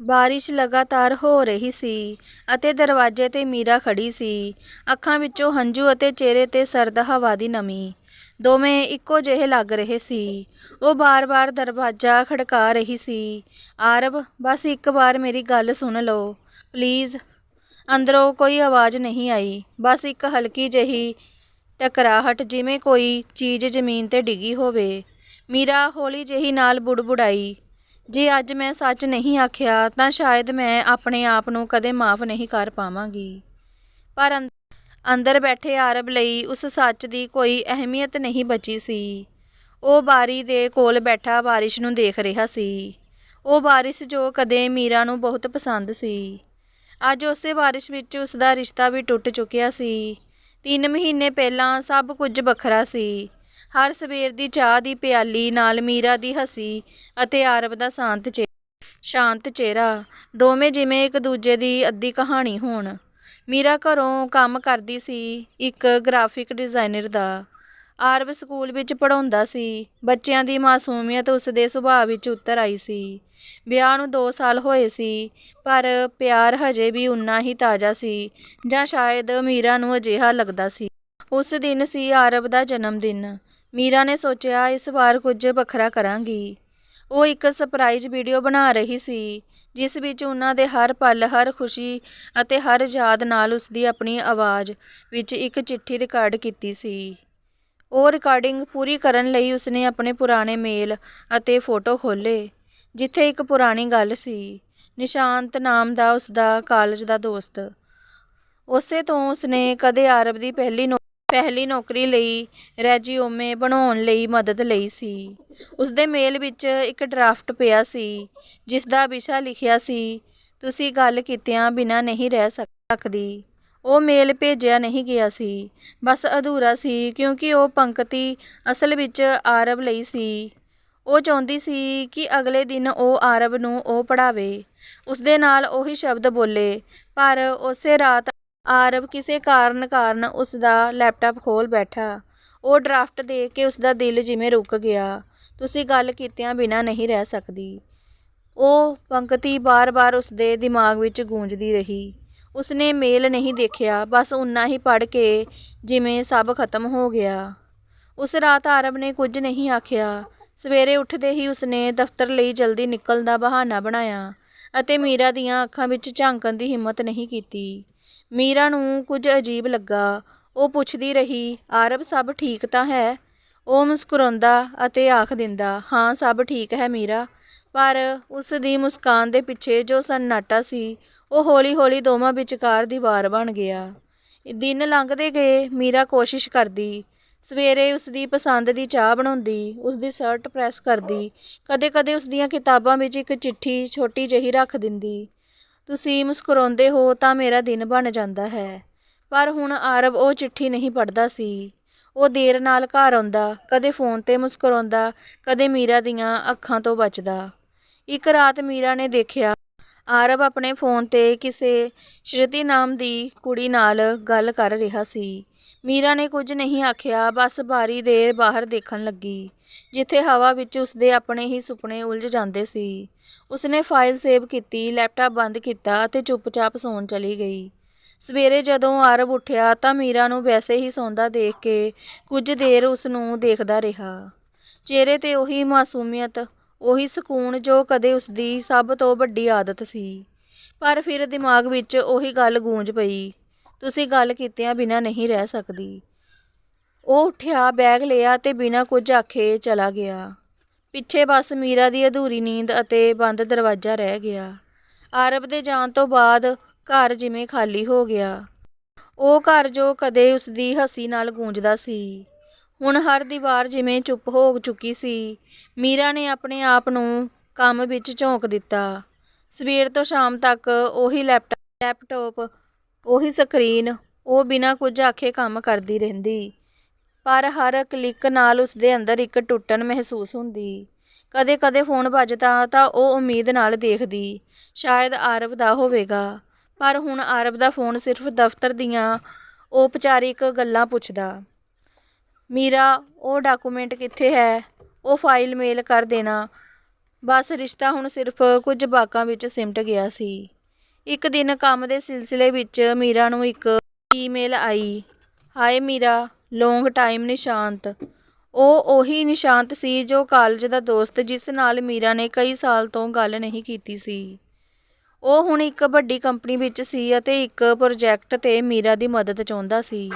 ਬਾਰਿਸ਼ ਲਗਾਤਾਰ ਹੋ ਰਹੀ ਸੀ ਅਤੇ ਦਰਵਾਜ਼ੇ ਤੇ ਮੀਰਾ ਖੜੀ ਸੀ। ਅੱਖਾਂ ਵਿੱਚੋਂ ਹੰਝੂ ਅਤੇ ਚਿਹਰੇ ਤੇ ਸਰਦ ਹਵਾ ਦੀ ਨਮੀ। ਦੋਵੇਂ ਇੱਕੋ ਜਿਹੇ ਲੱਗ ਰਹੇ ਸੀ। ਉਹ ਬਾਰ-ਬਾਰ ਦਰਵਾਜ਼ਾ ਖੜਕਾ ਰਹੀ ਸੀ। ਆਰਬ ਬਸ ਇੱਕ ਵਾਰ ਮੇਰੀ ਗੱਲ ਸੁਣ ਲਓ, ਪਲੀਜ਼। ਅੰਦਰੋਂ ਕੋਈ ਆਵਾਜ਼ ਨਹੀਂ ਆਈ। ਬਸ ਇੱਕ ਹਲਕੀ ਜਿਹੀ ਟਕਰਾਹਟ, ਜਿਵੇਂ ਕੋਈ ਚੀਜ਼ ਜ਼ਮੀਨ ਤੇ ਡਿੱਗੀ ਹੋਵੇ। ਮੀਰਾ ਹੌਲੀ ਜਿਹੀ ਨਾਲ ਬੁੜਬੁੜਾਈ। ਜੇ ਅੱਜ ਮੈਂ ਸੱਚ ਨਹੀਂ ਆਖਿਆ, ਤਾਂ ਸ਼ਾਇਦ ਮੈਂ ਆਪਣੇ ਆਪ ਨੂੰ ਕਦੇ ਮਾਫ ਨਹੀਂ ਕਰ ਪਾਵਾਂਗੀ। ਪਰ ਅੰਦ- ਅੰਦਰ ਬੈਠੇ ਆਰਬ ਲਈ ਉਸ ਸੱਚ ਦੀ ਕੋਈ ਅਹਿਮੀਅਤ ਨਹੀਂ ਬਚੀ ਸੀ। ਉਹ ਬਾਰੀ ਦੇ ਕੋਲ ਬੈਠਾ ਬਾਰਿਸ਼ ਨੂੰ ਦੇਖ ਰਿਹਾ ਸੀ। ਉਹ ਬਾਰਿਸ਼ ਜੋ ਕਦੇ ਮੀਰਾ ਨੂੰ ਬਹੁਤ ਪਸੰਦ ਸੀ। ਅੱਜ ਉਸੇ ਬਾਰਿਸ਼ ਵਿੱਚ ਉਸ ਦਾ ਰਿਸ਼ਤਾ ਵੀ ਟੁੱਟ ਚੁੱਕਿਆ ਸੀ। ਤਿੰਨ ਮਹੀਨੇ ਪਹਿਲਾਂ ਸਭ ਕੁਝ ਵੱਖਰਾ ਸੀ। ਹਰ ਸਵੇਰ ਦੀ ਚਾਹ ਦੀ ਪਿਆਲੀ ਨਾਲ ਮੀਰਾ ਦੀ ਹਸੀ ਅਤੇ ਆਰਬ ਦਾ ਸ਼ਾਂਤ ਚਿਹਰਾ ਸ਼ਾਂਤ ਚਿਹਰਾ। ਦੋਵੇਂ ਜਿਵੇਂ ਇੱਕ ਦੂਜੇ ਦੀ ਅੱਧੀ ਕਹਾਣੀ ਹੋਣ। ਮੀਰਾ ਘਰੋਂ ਕੰਮ ਕਰਦੀ ਸੀ, ਇੱਕ ਗ੍ਰਾਫਿਕ ਡਿਜ਼ਾਈਨਰ ਦਾ। ਆਰਵ ਸਕੂਲ ਵਿੱਚ ਪੜ੍ਹਾਉਂਦਾ ਸੀ। ਬੱਚਿਆਂ ਦੀ ਮਾਸੂਮੀਅਤ ਉਸ ਦੇ ਸੁਭਾਅ ਵਿੱਚ ਉਤਰ ਆਈ ਸੀ। ਵਿਆਹ ਨੂੰ 2 ਸਾਲ ਹੋਏ ਸੀ, ਪਰ ਪਿਆਰ ਹਜੇ ਵੀ ਉਨਾ ਹੀ ਤਾਜ਼ਾ ਸੀ, ਜਾਂ ਸ਼ਾਇਦ ਮੀਰਾ ਨੂੰ ਅਜਿਹਾ ਲੱਗਦਾ ਸੀ। ਉਸ ਦਿਨ ਸੀ ਆਰਬ ਦਾ ਜਨਮ ਦਿਨ ਮੀਰਾ ਨੇ ਸੋਚਿਆ, ਇਸ ਵਾਰ ਕੁਝ ਵੱਖਰਾ ਕਰਾਂਗੀ। ਉਹ ਇੱਕ ਸਰਪ੍ਰਾਈਜ਼ ਵੀਡੀਓ ਬਣਾ ਰਹੀ ਸੀ, ਜਿਸ ਵਿੱਚ ਉਹਨਾਂ ਦੇ ਹਰ ਪਲ, ਹਰ ਖੁਸ਼ੀ ਅਤੇ ਹਰ ਯਾਦ ਨਾਲ ਉਸ ਦੀ ਆਪਣੀ ਆਵਾਜ਼ ਵਿੱਚ ਇੱਕ ਚਿੱਠੀ ਰਿਕਾਰਡ ਕੀਤੀ ਸੀ। ਉਹ ਰਿਕਾਰਡਿੰਗ ਪੂਰੀ ਕਰਨ ਲਈ ਉਸਨੇ ਆਪਣੇ ਪੁਰਾਣੇ ਮੇਲ ਅਤੇ ਫੋਟੋ ਖੋਲ੍ਹੇ, ਜਿੱਥੇ ਇੱਕ ਪੁਰਾਣੀ ਗੱਲ ਸੀ, ਨਿਸ਼ਾਂਤ ਨਾਮ ਦਾ ਉਸਦਾ ਕਾਲਜ ਦਾ ਦੋਸਤ। ਉਸੇ ਤੋਂ ਉਸਨੇ ਕਦੇ ਆਰਬ ਦੀ ਪਹਿਲੀ ਨੌ ਪਹਿਲੀ ਨੌਕਰੀ ਲਈ ਰੈਜ਼ਿਊਮੇ ਬਣਾਉਣ ਲਈ ਮਦਦ ਲਈ ਸੀ। ਉਸਦੇ ਮੇਲ ਵਿੱਚ ਇੱਕ ਡਰਾਫਟ ਪਿਆ ਸੀ ਜਿਸ ਦਾ ਵਿਸ਼ਾ ਲਿਖਿਆ ਸੀ, ਤੁਸੀਂ ਗੱਲ ਕੀਤਿਆਂ ਬਿਨਾਂ ਨਹੀਂ ਰਹਿ ਸਕਦੀ। ਉਹ ਮੇਲ ਭੇਜਿਆ ਨਹੀਂ ਗਿਆ ਸੀ। ਬਸ ਅਧੂਰਾ ਸੀ, ਕਿਉਂਕਿ ਉਹ ਪੰਕਤੀ ਅਸਲ ਵਿੱਚ ਆਰਬ ਲਈ ਸੀ। ਉਹ ਚਾਹੁੰਦੀ ਸੀ ਕਿ ਅਗਲੇ ਦਿਨ ਉਹ ਆਰਬ ਨੂੰ ਉਹ ਪੜ੍ਹਾਵੇ। ਉਸਦੇ ਨਾਲ ਉਹੀ ਸ਼ਬਦ ਬੋਲੇ, ਪਰ ਉਸੇ ਰਾਤ ਆਰਵ ਕਿਸੇ ਕਾਰਨ ਕਾਰਨ ਉਸ ਦਾ ਲੈਪਟਾਪ ਖੋਲ ਬੈਠਾ। ਉਹ ਡਰਾਫਟ ਦੇਖ ਕੇ ਉਸ ਦਾ ਦਿਲ ਜਿਵੇਂ ਰੁਕ ਗਿਆ। ਤੁਸੀਂ ਗੱਲ ਕੀਤਿਆਂ ਬਿਨਾਂ ਨਹੀਂ ਰਹਿ ਸਕਦੀ। ਉਹ ਪੰਕਤੀ ਬਾਰ-ਬਾਰ ਉਸ ਦੇ ਦਿਮਾਗ ਵਿੱਚ ਗੂੰਜਦੀ ਰਹੀ। ਉਸਨੇ ਮੇਲ ਨਹੀਂ ਦੇਖਿਆ, ਬਸ ਉਨਾ ਹੀ ਪੜ੍ਹ ਕੇ ਜਿਵੇਂ ਸਭ ਖਤਮ ਹੋ ਗਿਆ। ਉਸ ਰਾਤ ਆਰਬ ਨੇ ਕੁਝ ਨਹੀਂ ਆਖਿਆ। ਸਵੇਰੇ ਉੱਠਦੇ ਹੀ ਉਸਨੇ ਦਫ਼ਤਰ ਲਈ ਜਲਦੀ ਨਿਕਲਣ ਦਾ ਬਹਾਨਾ ਬਣਾਇਆ ਅਤੇ ਮੀਰਾ ਦੀਆਂ ਅੱਖਾਂ ਵਿੱਚ ਝਾਂਕਣ ਦੀ ਹਿੰਮਤ ਨਹੀਂ ਕੀਤੀ। ਮੀਰਾ ਨੂੰ ਕੁਝ ਅਜੀਬ ਲੱਗਾ। ਉਹ ਪੁੱਛਦੀ ਰਹੀ ਆਰਬ ਸਭ ਠੀਕ ਤਾਂ ਹੈ? ਉਹ ਮੁਸਕਰਾਉਂਦਾ ਅਤੇ ਆਖ ਦਿੰਦਾ, ਹਾਂ, ਸਭ ਠੀਕ ਹੈ ਮੀਰਾ। ਪਰ ਉਸ ਦੀ ਮੁਸਕਾਨ ਦੇ ਪਿੱਛੇ ਜੋ ਸੰਨਾਟਾ ਸੀ, ਉਹ ਹੌਲੀ-ਹੌਲੀ ਦੋਵਾਂ ਵਿਚਕਾਰ ਦੀਵਾਰ ਬਣ ਗਿਆ। ਦਿਨ ਲੰਘਦੇ ਗਏ, ਮੀਰਾ ਕੋਸ਼ਿਸ਼ ਕਰਦੀ। ਸਵੇਰੇ ਉਸ ਦੀ ਪਸੰਦ ਦੀ ਚਾਹ ਬਣਾਉਂਦੀ, ਉਸ ਦੀ ਸ਼ਰਟ ਪ੍ਰੈਸ ਕਰਦੀ, ਕਦੇ-ਕਦੇ ਉਸ ਦੀਆਂ ਕਿਤਾਬਾਂ ਵਿੱਚ ਇੱਕ ਚਿੱਠੀ ਛੋਟੀ ਜਿਹੀ ਰੱਖ ਦਿੰਦੀ। ਤੁਸੀਂ ਮੁਸਕਰਾਉਂਦੇ ਹੋ ਤਾਂ ਮੇਰਾ ਦਿਨ ਬਣ ਜਾਂਦਾ ਹੈ। ਪਰ ਹੁਣ ਆਰਬ ਉਹ ਚਿੱਠੀ ਨਹੀਂ ਪੜ੍ਹਦਾ ਸੀ। ਉਹ ਦੇਰ ਨਾਲ ਘਰ ਆਉਂਦਾ, ਕਦੇ ਫੋਨ ਤੇ ਮੁਸਕਰਾਉਂਦਾ, ਕਦੇ ਮੀਰਾ ਦੀਆਂ ਅੱਖਾਂ ਤੋਂ ਬਚਦਾ। ਇੱਕ ਰਾਤ ਮੀਰਾ ਨੇ ਦੇਖਿਆ ਆਰਬ ਆਪਣੇ ਫੋਨ ਤੇ ਕਿਸੇ ਸ਼੍ਰਿਤੀ ਨਾਮ ਦੀ ਕੁੜੀ ਨਾਲ ਗੱਲ ਕਰ ਰਿਹਾ ਸੀ। ਮੀਰਾ ਨੇ ਕੁਝ ਨਹੀਂ ਆਖਿਆ, ਬਸ ਬਾਰੀ ਦੇ ਬਾਹਰ ਦੇਖਣ ਲੱਗੀ, ਜਿੱਥੇ ਹਵਾ ਵਿੱਚ ਉਸਦੇ ਆਪਣੇ ਹੀ ਸੁਪਨੇ ਉਲਝ ਜਾਂਦੇ ਸੀ। ਉਸਨੇ ਫਾਈਲ ਸੇਵ ਕੀਤੀ, ਲੈਪਟਾਪ ਬੰਦ ਕੀਤਾ ਅਤੇ ਚੁੱਪਚਾਪ ਸੌਣ ਚਲੀ ਗਈ। ਸਵੇਰੇ ਜਦੋਂ ਆਰਬ ਉੱਠਿਆ ਤਾਂ ਮੀਰਾ ਨੂੰ ਵੈਸੇ ਹੀ ਸੌਂਦਾ ਦੇਖ ਕੇ ਕੁਝ ਦੇਰ ਉਸ ਨੂੰ ਦੇਖਦਾ ਰਿਹਾ। ਚਿਹਰੇ ਤੇ ਉਹੀ ਮਾਸੂਮੀਅਤ, ਉਹੀ ਸਕੂਨ ਜੋ ਕਦੇ ਉਸ ਦੀ ਸਭ ਤੋਂ ਵੱਡੀ ਆਦਤ ਸੀ। ਪਰ ਫਿਰ ਦਿਮਾਗ ਵਿੱਚ ਉਹੀ ਗੱਲ ਗੂੰਜ ਪਈ, ਤੁਸੀਂ ਗੱਲ ਕੀਤਿਆਂ ਬਿਨਾਂ ਨਹੀਂ ਰਹਿ ਸਕਦੀ। ਉਹ ਉੱਠਿਆ, ਬੈਗ ਲਿਆ ਤੇ ਬਿਨਾਂ ਕੁਝ ਆਖੇ ਚਲਾ ਗਿਆ। ਪਿੱਛੇ ਬਸ ਮੀਰਾ ਦੀ ਅਧੂਰੀ ਨੀਂਦ ਅਤੇ ਬੰਦ ਦਰਵਾਜ਼ਾ ਰਹਿ ਗਿਆ। ਆਰਬ ਦੇ ਜਾਣ ਤੋਂ ਬਾਅਦ ਘਰ ਜਿਵੇਂ ਖਾਲੀ ਹੋ ਗਿਆ। ਉਹ ਘਰ ਜੋ ਕਦੇ ਉਸ ਦੀ ਹੱਸੀ ਨਾਲ ਗੂੰਜਦਾ ਸੀ। ਹੁਣ ਹਰ ਦੀਵਾਰ ਜਿਵੇਂ ਚੁੱਪ ਹੋ ਚੁੱਕੀ ਸੀ। ਮੀਰਾ ਨੇ ਆਪਣੇ ਆਪ ਨੂੰ ਕੰਮ ਵਿੱਚ ਝੋਂਕ ਦਿੱਤਾ। ਸਵੇਰ ਤੋਂ ਸ਼ਾਮ ਤੱਕ ਉਹੀ ਲੈਪਟਾਪ ਲੈਪਟਾਪ ਉਹੀ ਸਕਰੀਨ ਉਹ ਬਿਨਾਂ ਕੁਝ ਆਖੇ ਕੰਮ ਕਰਦੀ ਰਹਿੰਦੀ। ਪਰ ਹਰ ਕਲਿੱਕ ਨਾਲ ਉਸ ਦੇ ਅੰਦਰ ਇੱਕ ਟੁੱਟਣ ਮਹਿਸੂਸ ਹੁੰਦੀ। ਕਦੇ-ਕਦੇ ਫੋਨ ਵੱਜਦਾ ਤਾਂ ਉਹ ਉਮੀਦ ਨਾਲ ਦੇਖਦੀ, ਸ਼ਾਇਦ ਆਰਬ ਦਾ ਹੋਵੇਗਾ। ਪਰ ਹੁਣ ਆਰਬ ਦਾ ਫੋਨ ਸਿਰਫ ਦਫ਼ਤਰ ਦੀਆਂ ਔਪਚਾਰਿਕ ਗੱਲਾਂ ਪੁੱਛਦਾ। ਮੀਰਾ, ਉਹ ਡਾਕੂਮੈਂਟ ਕਿੱਥੇ ਹੈ? ਉਹ ਫਾਈਲ ਮੇਲ ਕਰ ਦੇਣਾ। ਬਸ ਰਿਸ਼ਤਾ ਹੁਣ ਸਿਰਫ ਕੁਝ ਬਾਕਾਂ ਵਿੱਚ ਸਿਮਟ ਗਿਆ ਸੀ। ਇੱਕ ਦਿਨ ਕੰਮ ਦੇ ਸਿਲਸਿਲੇ ਵਿੱਚ ਮੀਰਾ ਨੂੰ ਇੱਕ ਈਮੇਲ ਆਈ, ਹਾਏ ਮੀਰਾ ਲੌਂਗ ਟਾਈਮ ਨਿਸ਼ਾਂਤ। ਉਹ ਉਹੀ ਨਿਸ਼ਾਂਤ ਸੀ ਜੋ ਕਾਲਜ ਦਾ ਦੋਸਤ, ਜਿਸ ਨਾਲ ਮੀਰਾ ਨੇ ਕਈ ਸਾਲ ਤੋਂ ਗੱਲ ਨਹੀਂ ਕੀਤੀ ਸੀ। ਉਹ ਹੁਣ ਇੱਕ ਵੱਡੀ ਕੰਪਨੀ ਵਿੱਚ ਸੀ ਅਤੇ ਇੱਕ ਪ੍ਰੋਜੈਕਟ ਤੇ ਮੀਰਾ ਦੀ ਮਦਦ ਚਾਹੁੰਦਾ ਸੀ।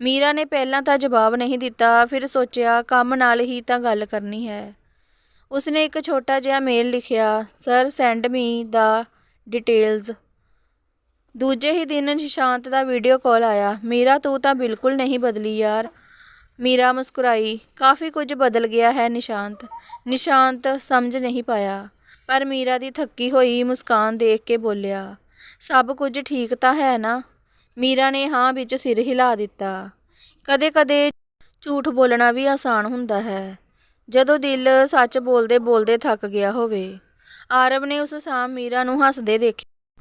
ਮੀਰਾ ਨੇ ਪਹਿਲਾਂ ਤਾਂ ਜਵਾਬ ਨਹੀਂ ਦਿੱਤਾ, ਫਿਰ ਸੋਚਿਆ ਕੰਮ ਨਾਲ ਹੀ ਤਾਂ ਗੱਲ ਕਰਨੀ ਹੈ। ਉਸਨੇ ਇੱਕ ਛੋਟਾ ਜਿਹਾ ਮੇਲ ਲਿਖਿਆ, sir, send me the details. ਦੂਜੇ ਹੀ ਦਿਨ ਨਿਸ਼ਾਂਤ ਦਾ ਵੀਡੀਓ ਕਾਲ ਆਇਆ। ਮੀਰਾ, ਤੂੰ ਤਾਂ ਬਿਲਕੁਲ ਨਹੀਂ ਬਦਲੀ ਯਾਰ। ਮੀਰਾ ਮੁਸਕਰਾਈ। ਕਾਫੀ ਕੁਝ ਬਦਲ ਗਿਆ ਹੈ ਨਿਸ਼ਾਂਤ। ਨਿਸ਼ਾਂਤ ਸਮਝ ਨਹੀਂ ਪਾਇਆ। ਪਰ ਮੀਰਾ ਦੀ ਥੱਕੀ ਹੋਈ ਮੁਸਕਾਨ ਦੇਖ ਕੇ ਬੋਲਿਆ, ਸਭ ਕੁਝ ਠੀਕ ਤਾਂ ਹੈ ਨਾ? ਮੀਰਾ ਨੇ ਹਾਂ ਵਿੱਚ ਸਿਰ ਹਿਲਾ ਦਿੱਤਾ। ਕਦੇ-ਕਦੇ ਝੂਠ ਬੋਲਣਾ ਵੀ ਆਸਾਨ ਹੁੰਦਾ ਹੈ। ਜਦੋਂ ਦਿਲ ਸੱਚ ਬੋਲਦੇ ਬੋਲਦੇ ਥੱਕ ਗਿਆ ਹੋਵੇ। ਆਰਵ ਨੇ ਉਸ ਸ਼ਾਮ ਮੀਰਾ ਨੂੰ ਹੱਸਦੇ ਦੇਖ,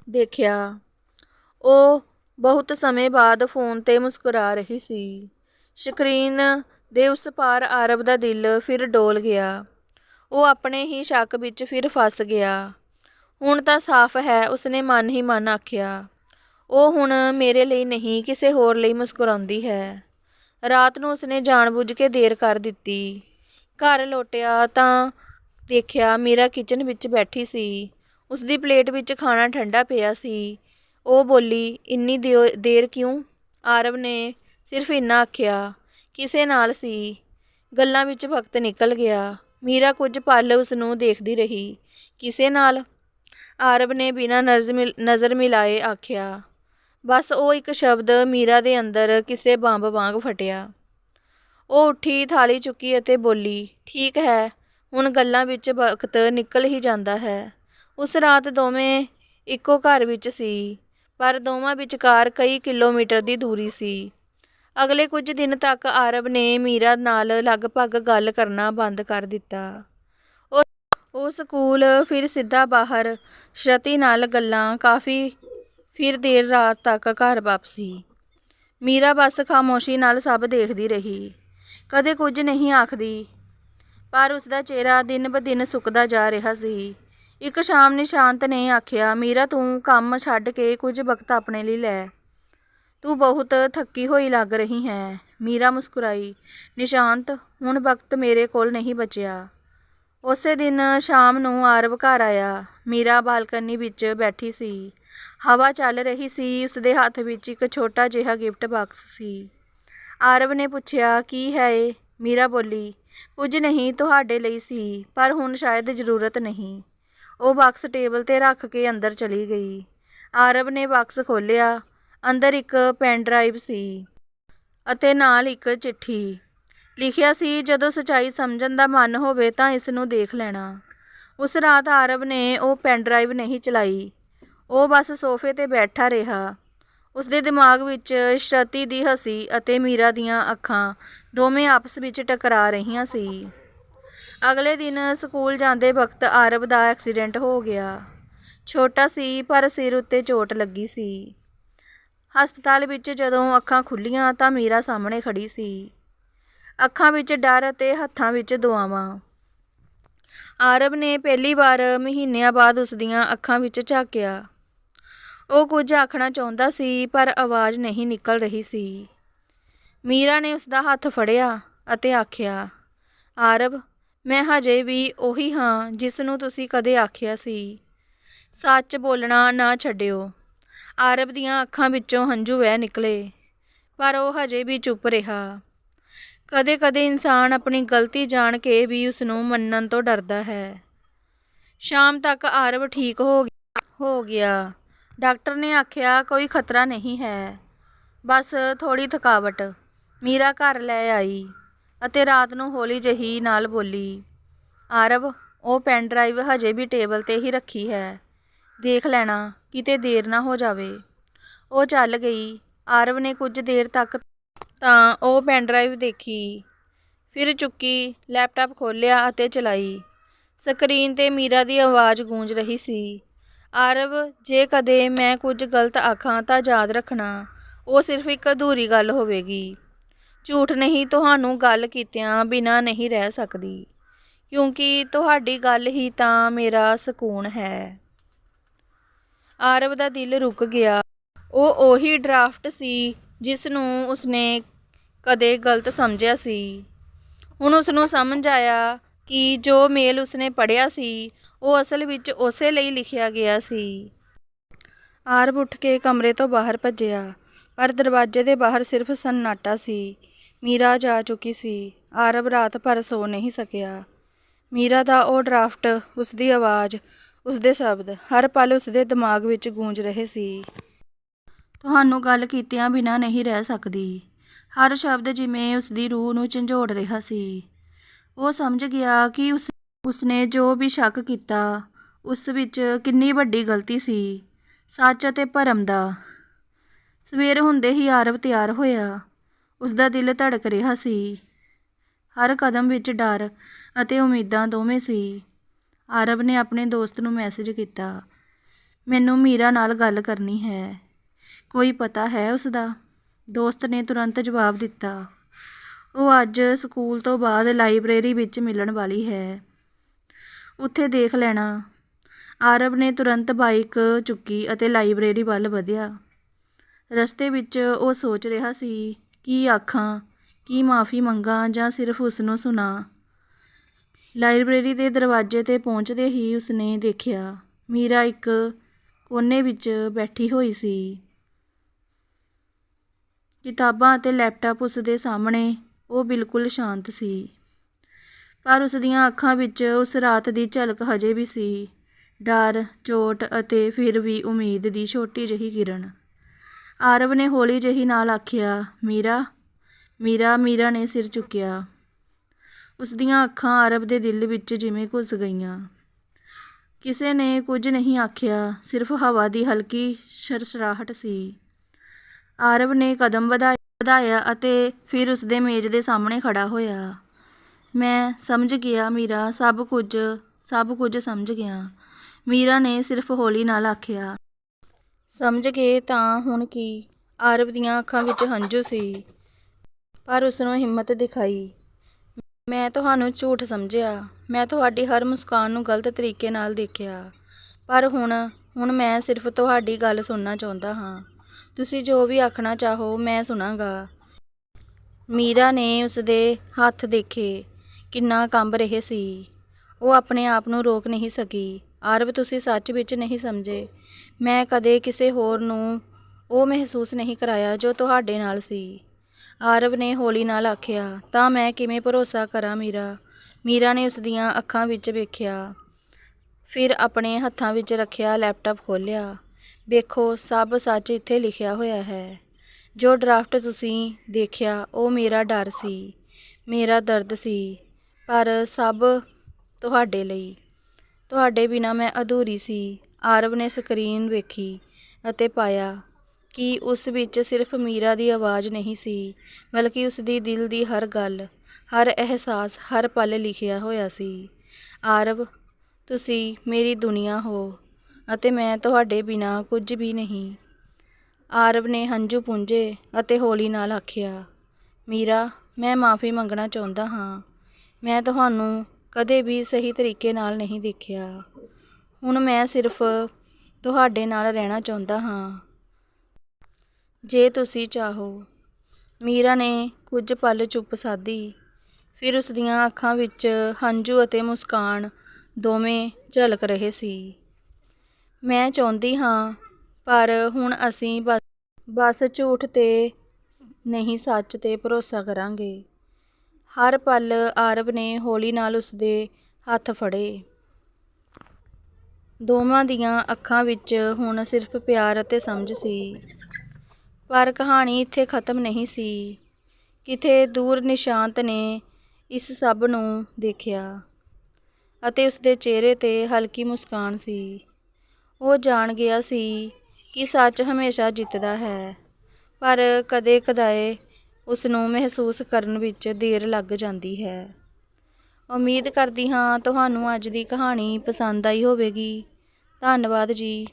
ਦੇਖਿਆ। ਉਹ ਬਹੁਤ ਸਮੇਂ ਬਾਅਦ ਫੋਨ ਤੇ ਮੁਸਕਰਾ ਰਹੀ ਸੀ। ਸਕਰੀਨ ਦੇ ਉਸ ਪਾਰ ਆਰਬ ਦਾ ਦਿਲ ਫਿਰ ਡੋਲ ਗਿਆ। ਉਹ ਆਪਣੇ ਹੀ ਸ਼ੱਕ ਵਿੱਚ ਫਿਰ ਫਸ ਗਿਆ। ਹੁਣ ਤਾਂ ਸਾਫ਼ ਹੈ, ਉਸਨੇ ਮਨ ਹੀ ਮਨ ਆਖਿਆ। ਉਹ ਹੁਣ ਮੇਰੇ ਲਈ ਨਹੀਂ, ਕਿਸੇ ਹੋਰ ਲਈ ਮੁਸਕਰਾਉਂਦੀ ਹੈ। ਰਾਤ ਨੂੰ ਉਸਨੇ ਜਾਣਬੁੱਝ ਕੇ ਦੇਰ ਕਰ ਦਿੱਤੀ। ਘਰ ਲੋਟਿਆ ਤਾਂ ਦੇਖਿਆ ਮੀਰਾ ਕਿਚਨ ਵਿੱਚ ਬੈਠੀ ਸੀ। ਉਸਦੀ ਪਲੇਟ ਵਿੱਚ ਖਾਣਾ ਠੰਡਾ ਪਿਆ ਸੀ। ਉਹ ਬੋਲੀ, ਇੰਨੀ ਦਿਓ- ਦੇਰ ਕਿਉਂ? ਆਰਵ ਨੇ ਸਿਰਫ ਇੰਨਾ ਆਖਿਆ, ਕਿਸੇ ਨਾਲ ਸੀ। ਗੱਲਾਂ ਵਿੱਚ ਵਕਤ ਨਿਕਲ ਗਿਆ। ਮੀਰਾ ਕੁਝ ਪਲ ਉਸ ਨੂੰ ਦੇਖਦੀ ਰਹੀ। ਕਿਸੇ ਨਾਲ? ਆਰਬ ਨੇ ਬਿਨਾਂ ਨਜ਼ਰ ਮਿਲ- ਨਜ਼ਰ ਮਿਲਾਏ ਆਖਿਆ। ਬਸ ਉਹ ਇੱਕ ਸ਼ਬਦ ਮੀਰਾ ਦੇ ਅੰਦਰ ਕਿਸੇ ਬੰਬ ਵਾਂਗ ਫਟਿਆ। ਉਹ ਉੱਠੀ, ਥਾਲੀ ਚੁੱਕੀ ਅਤੇ ਬੋਲੀ, ਠੀਕ ਹੈ, ਹੁਣ ਗੱਲਾਂ ਵਿੱਚ ਵਕਤ ਨਿਕਲ ਹੀ ਜਾਂਦਾ ਹੈ। ਉਸ ਰਾਤ ਦੋਵੇਂ ਇੱਕੋ ਘਰ ਵਿੱਚ ਸੀ। ਪਰ ਦੋਵਾਂ ਵਿਚਕਾਰ ਕਈ ਕਿਲੋਮੀਟਰ ਦੀ ਦੂਰੀ ਸੀ। ਅਗਲੇ ਕੁਝ ਦਿਨ ਤੱਕ ਆਰਬ ਨੇ ਮੀਰਾ ਨਾਲ ਲਗਭਗ ਗੱਲ ਕਰਨਾ ਬੰਦ ਕਰ ਦਿੱਤਾ। ਉਹ ਉਹ ਸਕੂਲ ਫਿਰ ਸਿੱਧਾ ਬਾਹਰ ਸ਼ਰਤੀ ਨਾਲ ਗੱਲਾਂ ਕਾਫੀ ਫਿਰ ਦੇਰ ਰਾਤ ਤੱਕ ਘਰ ਵਾਪਸੀ। ਮੀਰਾ ਬਸ ਖਾਮੋਸ਼ੀ ਨਾਲ ਸਭ ਦੇਖਦੀ ਰਹੀ। ਕਦੇ ਕੁਝ ਨਹੀਂ ਆਖਦੀ, ਪਰ ਉਸ ਦਾ ਚਿਹਰਾ ਦਿਨ ਬ ਦਿਨ ਸੁੱਕਦਾ ਜਾ ਰਿਹਾ ਸੀ। ਇੱਕ ਸ਼ਾਮ ਨਿਸ਼ਾਂਤ ਨੇ ਆਖਿਆ, ਮੀਰਾ, ਤੂੰ ਕੰਮ ਛੱਡ ਕੇ ਕੁਝ ਵਕਤ ਆਪਣੇ ਲਈ ਲੈ। ਤੂੰ ਬਹੁਤ ਥੱਕੀ ਹੋਈ ਲੱਗ ਰਹੀ ਹੈ। ਮੀਰਾ ਮੁਸਕਰਾਈ, ਨਿਸ਼ਾਂਤ, ਹੁਣ ਵਕਤ ਮੇਰੇ ਕੋਲ ਨਹੀਂ ਬਚਿਆ। ਉਸੇ ਦਿਨ ਸ਼ਾਮ ਨੂੰ ਆਰਵ ਘਰ ਆਇਆ। ਮੀਰਾ ਬਾਲਕਨੀ ਵਿੱਚ ਬੈਠੀ ਸੀ। ਹਵਾ ਚੱਲ ਰਹੀ ਸੀ, ਉਸਦੇ ਹੱਥ ਵਿੱਚ ਇੱਕ ਛੋਟਾ ਜਿਹਾ ਗਿਫਟ ਬਾਕਸ ਸੀ। ਆਰਵ ਨੇ ਪੁੱਛਿਆ, ਕੀ ਹੈ ਇਹ? ਮੀਰਾ ਬੋਲੀ, ਕੁਝ ਨਹੀਂ ਤੁਹਾਡੇ ਲਈ ਸੀ, ਪਰ ਹੁਣ ਸ਼ਾਇਦ ਜ਼ਰੂਰਤ ਨਹੀਂ। ਉਹ ਬਾਕਸ ਟੇਬਲ ਤੇ ਰੱਖ ਕੇ ਅੰਦਰ ਚਲੀ ਗਈ। ਆਰਬ ਨੇ ਬਾਕਸ ਖੋਲ੍ਹਿਆ। ਅੰਦਰ ਇੱਕ ਪੈਨ ਡਰਾਈਵ ਸੀ ਅਤੇ ਨਾਲ ਇੱਕ ਚਿੱਠੀ। ਲਿਖਿਆ ਸੀ, ਜਦੋਂ ਸਚਾਈ ਸਮਝਣ ਦਾ ਮਨ ਹੋਵੇ ਤਾਂ ਇਸ ਨੂੰ ਦੇਖ ਲੈਣਾ। ਉਸ ਰਾਤ ਆਰਬ ਨੇ ਉਹ ਪੈਨ ਡਰਾਈਵ ਨਹੀਂ ਚਲਾਈ। ਉਹ ਬਸ ਸੋਫੇ ਤੇ ਬੈਠਾ ਰਿਹਾ। ਉਸਦੇ ਦਿਮਾਗ ਵਿੱਚ ਸ਼ਰਤੀ ਦੀ ਹਸੀ ਅਤੇ ਮੀਰਾ ਦੀਆਂ ਅੱਖਾਂ ਦੋਵੇਂ ਆਪਸ ਵਿੱਚ ਟਕਰਾ ਰਹੀਆਂ ਸੀ। ਅਗਲੇ ਦਿਨ ਸਕੂਲ ਜਾਂਦੇ ਵਕਤ ਆਰਬ ਦਾ ਐਕਸੀਡੈਂਟ ਹੋ ਗਿਆ। ਛੋਟਾ ਸੀ, ਪਰ ਸਿਰ ਉੱਤੇ ਚੋਟ ਲੱਗੀ ਸੀ। ਹਸਪਤਾਲ ਵਿੱਚ ਜਦੋਂ ਅੱਖਾਂ ਖੁੱਲੀਆਂ ਤਾਂ ਮੀਰਾ ਸਾਹਮਣੇ ਖੜੀ ਸੀ। ਅੱਖਾਂ ਵਿੱਚ ਡਰ ਅਤੇ ਹੱਥਾਂ ਵਿੱਚ ਦੁਆਵਾਂ। ਆਰਬ ਨੇ ਪਹਿਲੀ ਵਾਰ ਮਹੀਨਿਆਂ ਬਾਅਦ ਉਸ ਦੀਆਂ ਅੱਖਾਂ ਵਿੱਚ ਝਾਕਿਆ। ਉਹ ਕੁਝ ਆਖਣਾ ਚਾਹੁੰਦਾ ਸੀ, ਪਰ ਆਵਾਜ਼ ਨਹੀਂ ਨਿਕਲ ਰਹੀ ਸੀ। ਮੀਰਾ ਨੇ ਉਸ ਦਾ ਹੱਥ ਫੜਿਆ ਅਤੇ ਆਖਿਆ ਆਰਬ ਮੈਂ ਹਜੇ ਵੀ ਉਹੀ ਹਾਂ ਜਿਸ ਨੂੰ ਤੁਸੀਂ ਕਦੇ ਆਖਿਆ ਸੀ। ਸੱਚ ਬੋਲਣਾ ਨਾ ਛੱਡਿਓ। ਆਰਬ ਦੀਆਂ ਅੱਖਾਂ ਵਿੱਚੋਂ ਹੰਝੂ ਵਹਿ ਨਿਕਲੇ, ਪਰ ਉਹ ਹਜੇ ਵੀ ਚੁੱਪ ਰਿਹਾ। ਕਦੇ-ਕਦੇ ਇਨਸਾਨ ਆਪਣੀ ਗਲਤੀ ਜਾਣ ਕੇ ਵੀ ਉਸ ਨੂੰ ਮੰਨਣ ਤੋਂ ਡਰਦਾ ਹੈ। ਸ਼ਾਮ ਤੱਕ ਆਰਬ ਠੀਕ ਹੋ ਗਿਆ ਹੋ ਗਿਆ। ਡਾਕਟਰ ਨੇ ਆਖਿਆ, ਕੋਈ ਖਤਰਾ ਨਹੀਂ ਹੈ। ਬਸ ਥੋੜੀ ਥਕਾਵਟ। ਮੀਰਾ ਘਰ ਲੈ ਆਈ। ਅਤੇ ਰਾਤ ਨੂੰ ਹੌਲੀ ਜਿਹੀ ਨਾਲ ਬੋਲੀ, ਆਰਵ, ਉਹ ਪੈਨ ਡਰਾਈਵ ਹਜੇ ਵੀ ਟੇਬਲ ਤੇ ਹੀ ਰੱਖੀ ਹੈ। ਦੇਖ ਲੈਣਾ, ਕਿਤੇ ਦੇਰ ਨਾ ਹੋ ਜਾਵੇ। ਉਹ ਚੱਲ ਗਈ। ਆਰਵ ਨੇ ਕੁਝ ਦੇਰ ਤੱਕ ਤਾਂ ਉਹ ਪੈਨ ਡਰਾਈਵ ਦੇਖੀ। ਫਿਰ ਚੁੱਕੀ, ਲੈਪਟਾਪ ਖੋਲ੍ਹਿਆ ਅਤੇ ਚਲਾਈ। ਸਕਰੀਨ ਤੇ ਮੀਰਾ ਦੀ ਆਵਾਜ਼ ਗੂੰਜ ਰਹੀ ਸੀ। ਆਰਵ, ਜੇ ਕਦੇ ਮੈਂ ਕੁਝ ਗਲਤ ਆਖਾਂ ਤਾਂ ਯਾਦ ਰੱਖਣਾ। ਉਹ ਸਿਰਫ ਇੱਕ ਅਧੂਰੀ ਗੱਲ ਹੋਵੇਗੀ। ਝੂਠ ਨਹੀਂ ਤੁਹਾਨੂੰ ਗੱਲ ਕੀਤਿਆਂ ਬਿਨਾਂ ਨਹੀਂ ਰਹਿ ਸਕਦੀ, ਕਿਉਂਕਿ ਤੁਹਾਡੀ ਗੱਲ ਹੀ ਤਾਂ ਮੇਰਾ ਸਕੂਨ ਹੈ। ਆਰਵ ਦਾ ਦਿਲ ਰੁਕ ਗਿਆ। ਉਹ ਉਹੀ ਡਰਾਫਟ ਸੀ ਜਿਸ ਨੂੰ ਉਸਨੇ ਕਦੇ ਗਲਤ ਸਮਝਿਆ ਸੀ। ਹੁਣ ਉਸ ਨੂੰ ਸਮਝ ਆਇਆ ਕਿ ਜੋ ਮੇਲ ਉਸਨੇ ਪੜ੍ਹਿਆ ਸੀ, ਉਹ ਅਸਲ ਵਿੱਚ ਉਸੇ ਲਈ ਲਿਖਿਆ ਗਿਆ ਸੀ। ਆਰਬ ਉੱਠ ਕੇ ਕਮਰੇ ਤੋਂ ਬਾਹਰ ਭੱਜਿਆ, ਪਰ ਦਰਵਾਜ਼ੇ ਦੇ ਬਾਹਰ ਸਿਰਫ ਸੰਨਾਟਾ ਸੀ। ਮੀਰਾ ਜਾ ਚੁੱਕੀ ਸੀ। ਆਰਬ ਰਾਤ ਭਰ ਸੋ ਨਹੀਂ ਸਕਿਆ। ਮੀਰਾ ਦਾ ਉਹ ਡਰਾਫਟ, ਉਸਦੀ ਆਵਾਜ਼, ਉਸਦੇ ਸ਼ਬਦ, ਹਰ ਪਲ ਉਸਦੇ ਦਿਮਾਗ ਵਿੱਚ ਗੂੰਜ ਰਹੇ ਸੀ। ਤੁਹਾਨੂੰ ਗੱਲ ਕੀਤਿਆਂ ਬਿਨਾਂ ਨਹੀਂ ਰਹਿ ਸਕਦੀ। ਹਰ ਸ਼ਬਦ ਜਿਵੇਂ ਉਸਦੀ ਰੂਹ ਨੂੰ ਝੰਜੋੜ ਰਿਹਾ ਸੀ। ਉਹ ਸਮਝ ਗਿਆ ਕਿ ਉਸ ਉਸਨੇ ਜੋ ਵੀ ਸ਼ੱਕ ਕੀਤਾ, ਉਸ ਵਿੱਚ ਕਿੰਨੀ ਵੱਡੀ ਗਲਤੀ ਸੀ। ਸੱਚ ਅਤੇ ਭਰਮ ਦਾ। ਸਵੇਰ ਹੁੰਦੇ ਹੀ ਆਰਵ ਤਿਆਰ ਹੋਇਆ। ਉਸਦਾ ਦਿਲ ਧੜਕ ਰਿਹਾ ਸੀ। ਹਰ ਕਦਮ ਵਿੱਚ ਡਰ ਅਤੇ ਉਮੀਦਾਂ ਦੋਵੇਂ ਸੀ। ਆਰਵ ਨੇ ਆਪਣੇ ਦੋਸਤ ਨੂੰ ਮੈਸੇਜ ਕੀਤਾ, ਮੈਨੂੰ ਮੀਰਾ ਨਾਲ ਗੱਲ ਕਰਨੀ ਹੈ। ਕੋਈ ਪਤਾ ਹੈ ਉਸਦਾ? ਦੋਸਤ ਨੇ ਤੁਰੰਤ ਜਵਾਬ ਦਿੱਤਾ, ਉਹ ਅੱਜ ਸਕੂਲ ਤੋਂ ਬਾਅਦ ਲਾਇਬ੍ਰੇਰੀ ਵਿੱਚ ਮਿਲਣ ਵਾਲੀ ਹੈ। ਉੱਥੇ ਦੇਖ ਲੈਣਾ। ਆਰਵ ਨੇ ਤੁਰੰਤ ਬਾਈਕ ਚੁੱਕੀ ਅਤੇ ਲਾਇਬ੍ਰੇਰੀ ਵੱਲ ਵਧਿਆ। ਰਸਤੇ ਵਿੱਚ ਉਹ ਸੋਚ ਰਿਹਾ ਸੀ ਕੀ ਆਖਾਂ, ਕੀ ਮਾਫੀ ਮੰਗਾਂ ਜਾਂ ਸਿਰਫ ਉਸ ਨੂੰ ਸੁਣਾ? ਲਾਇਬ੍ਰੇਰੀ ਦੇ ਦਰਵਾਜ਼ੇ ਤੇ ਪਹੁੰਚਦੇ ਹੀ ਉਸਨੇ ਦੇਖਿਆ, ਮੀਰਾ ਇੱਕ ਕੋਨੇ ਵਿੱਚ ਬੈਠੀ ਹੋਈ ਸੀ। ਕਿਤਾਬਾਂ ਅਤੇ ਲੈਪਟਾਪ ਉਸ ਦੇ ਸਾਹਮਣੇ, ਉਹ ਬਿਲਕੁਲ ਸ਼ਾਂਤ ਸੀ। ਪਰ ਉਸ ਦੀਆਂ ਅੱਖਾਂ ਵਿੱਚ ਉਸ ਰਾਤ ਦੀ ਝਲਕ ਹਜੇ ਵੀ ਸੀ। ਡਰ, ਚੋਟ ਅਤੇ ਫਿਰ ਵੀ ਉਮੀਦ ਦੀ ਛੋਟੀ ਜਿਹੀ ਕਿਰਨ। ਆਰਵ ਨੇ ਹੌਲੀ ਜਿਹੀ ਨਾਲ ਆਖਿਆ, ਮੀਰਾ ਮੀਰਾ ਮੀਰਾ ਨੇ ਸਿਰ ਚੁੱਕਿਆ। ਉਸ ਦੀਆਂ ਅੱਖਾਂ ਆਰਵ ਦੇ ਦਿਲ ਵਿੱਚ ਜਿਵੇਂ ਘੁਸ ਗਈਆਂ। ਕਿਸੇ ਨੇ ਕੁਝ ਨਹੀਂ ਆਖਿਆ, ਸਿਰਫ ਹਵਾ ਦੀ ਹਲਕੀ ਸਰਸਰਾਹਟ ਸੀ। ਆਰਵ ਨੇ ਕਦਮ ਵਧਾਇਆ ਵਧਾਇਆ ਅਤੇ ਫਿਰ ਉਸ ਦੇ ਮੇਜ਼ ਦੇ ਸਾਹਮਣੇ ਖੜਾ ਹੋਇਆ। ਮੈਂ ਸਮਝ ਗਿਆ, ਮੀਰਾ, ਸਭ ਕੁਝ ਸਭ ਕੁਝ ਸਮਝ ਗਿਆ। ਮੀਰਾ ਨੇ ਸਿਰਫ ਹੌਲੀ ਨਾਲ ਆਖਿਆ ਸਮਝ ਗਏ ਤਾਂ ਹੁਣ ਕੀ? ਆਰਵ ਦੀਆਂ ਅੱਖਾਂ ਵਿੱਚ ਹੰਝੂ ਸੀ, ਪਰ ਉਸ ਨੂੰ ਹਿੰਮਤ ਦਿਖਾਈ। ਮੈਂ ਤੁਹਾਨੂੰ ਝੂਠ ਸਮਝਿਆ। ਮੈਂ ਤੁਹਾਡੀ ਹਰ ਮੁਸਕਾਨ ਨੂੰ ਗਲਤ ਤਰੀਕੇ ਨਾਲ ਦੇਖਿਆ। ਪਰ ਹੁਣ ਹੁਣ ਮੈਂ ਸਿਰਫ ਤੁਹਾਡੀ ਗੱਲ ਸੁਣਨਾ ਚਾਹੁੰਦਾ ਹਾਂ। ਤੁਸੀਂ ਜੋ ਵੀ ਆਖਣਾ ਚਾਹੋ ਮੈਂ ਸੁਣਾਂਗਾ। ਮੀਰਾ ਨੇ ਉਸਦੇ ਹੱਥ ਦੇਖੇ। ਕਿੰਨਾ ਕੰਬ ਰਹੇ ਸੀ। ਉਹ ਆਪਣੇ ਆਪ ਨੂੰ ਰੋਕ ਨਹੀਂ ਸਕੀ। ਆਰਵ ਤੁਸੀਂ ਸੱਚ ਵਿੱਚ ਨਹੀਂ ਸਮਝੇ। ਮੈਂ ਕਦੇ ਕਿਸੇ ਹੋਰ ਨੂੰ ਉਹ ਮਹਿਸੂਸ ਨਹੀਂ ਕਰਾਇਆ ਜੋ ਤੁਹਾਡੇ ਨਾਲ ਸੀ। ਆਰਵ ਨੇ ਹੌਲੀ ਨਾਲ ਆਖਿਆ, ਤਾਂ ਮੈਂ ਕਿਵੇਂ ਭਰੋਸਾ ਕਰਾਂ ਮੀਰਾ? ਮੀਰਾ ਨੇ ਉਸ ਦੀਆਂ ਅੱਖਾਂ ਵਿੱਚ ਵੇਖਿਆ। ਫਿਰ ਆਪਣੇ ਹੱਥਾਂ ਵਿੱਚ ਰੱਖਿਆ ਲੈਪਟਾਪ ਖੋਲ੍ਹਿਆ। ਵੇਖੋ, ਸਭ ਸੱਚ ਇੱਥੇ ਲਿਖਿਆ ਹੋਇਆ ਹੈ। ਜੋ ਡਰਾਫਟ ਤੁਸੀਂ ਦੇਖਿਆ, ਉਹ ਮੇਰਾ ਡਰ ਸੀ, ਮੇਰਾ ਦਰਦ ਸੀ, ਪਰ ਸਭ ਤੁਹਾਡੇ ਲਈ। ਤੁਹਾਡੇ ਬਿਨਾਂ ਮੈਂ ਅਧੂਰੀ ਸੀ। ਆਰਵ ਨੇ ਸਕਰੀਨ ਵੇਖੀ ਅਤੇ ਪਾਇਆ ਕਿ ਉਸ ਵਿੱਚ ਸਿਰਫ ਮੀਰਾ ਦੀ ਆਵਾਜ਼ ਨਹੀਂ ਸੀ, ਬਲਕਿ ਉਸ ਦੀ ਦਿਲ ਦੀ ਹਰ ਗੱਲ, ਹਰ ਅਹਿਸਾਸ, ਹਰ ਪਲ ਲਿਖਿਆ ਹੋਇਆ ਸੀ। ਆਰਵ, ਤੁਸੀਂ ਮੇਰੀ ਦੁਨੀਆ ਹੋ ਅਤੇ ਮੈਂ ਤੁਹਾਡੇ ਬਿਨਾਂ ਕੁਝ ਵੀ ਨਹੀਂ। ਆਰਵ ਨੇ ਹੰਝੂ ਪੁੰਝੇ ਅਤੇ ਹੌਲੀ ਨਾਲ ਆਖਿਆ, ਮੀਰਾ, ਮੈਂ ਮਾਫੀ ਮੰਗਣਾ ਚਾਹੁੰਦਾ ਹਾਂ। ਮੈਂ ਤੁਹਾਨੂੰ ਕਦੇ ਵੀ ਸਹੀ ਤਰੀਕੇ ਨਾਲ ਨਹੀਂ ਦੇਖਿਆ। ਹੁਣ ਮੈਂ ਸਿਰਫ ਤੁਹਾਡੇ ਨਾਲ ਰਹਿਣਾ ਚਾਹੁੰਦਾ ਹਾਂ। ਜੇ ਤੁਸੀਂ ਚਾਹੋ। ਮੀਰਾ ਨੇ ਕੁਝ ਪਲ ਚੁੱਪ ਸਾਧੀ। ਫਿਰ ਉਸ ਦੀਆਂ ਅੱਖਾਂ ਵਿੱਚ ਹੰਝੂ ਅਤੇ ਮੁਸਕਾਨ ਦੋਵੇਂ ਝਲਕ ਰਹੇ ਸੀ। ਮੈਂ ਚਾਹੁੰਦੀ ਹਾਂ, ਪਰ ਹੁਣ ਅਸੀਂ ਬਸ ਬਸ ਝੂਠ ਤੇ ਨਹੀਂ ਸੱਚ ਤੇ ਭਰੋਸਾ ਕਰਾਂਗੇ। ਹਰ ਪਲ ਆਰਵ ਨੇ ਹੌਲੀ ਨਾਲ ਉਸਦੇ ਹੱਥ ਫੜੇ। ਦੋਵਾਂ ਦੀਆਂ ਅੱਖਾਂ ਵਿੱਚ ਹੁਣ ਸਿਰਫ ਪਿਆਰ ਅਤੇ ਸਮਝ ਸੀ। ਪਰ ਕਹਾਣੀ ਇੱਥੇ ਖਤਮ ਨਹੀਂ ਸੀ। ਕਿਤੇ ਦੂਰ ਨਿਸ਼ਾਂਤ ਨੇ ਇਸ ਸਭ ਨੂੰ ਦੇਖਿਆ ਅਤੇ ਉਸਦੇ ਚਿਹਰੇ ਤੇ ਹਲਕੀ ਮੁਸਕਾਨ ਸੀ। ਉਹ ਜਾਣ ਗਿਆ ਸੀ ਕਿ ਸੱਚ ਹਮੇਸ਼ਾ ਜਿੱਤਦਾ ਹੈ, ਪਰ ਕਦੇ ਕਦਾਏ ਉਸ ਨੂੰ ਮਹਿਸੂਸ ਕਰਨ ਵਿੱਚ ਦੇਰ ਲੱਗ ਜਾਂਦੀ ਹੈ। ਉਮੀਦ ਕਰਦੀ ਹਾਂ ਤੁਹਾਨੂੰ ਅੱਜ ਦੀ ਕਹਾਣੀ ਪਸੰਦ ਆਈ ਹੋਵੇਗੀ। ਧੰਨਵਾਦ ਜੀ।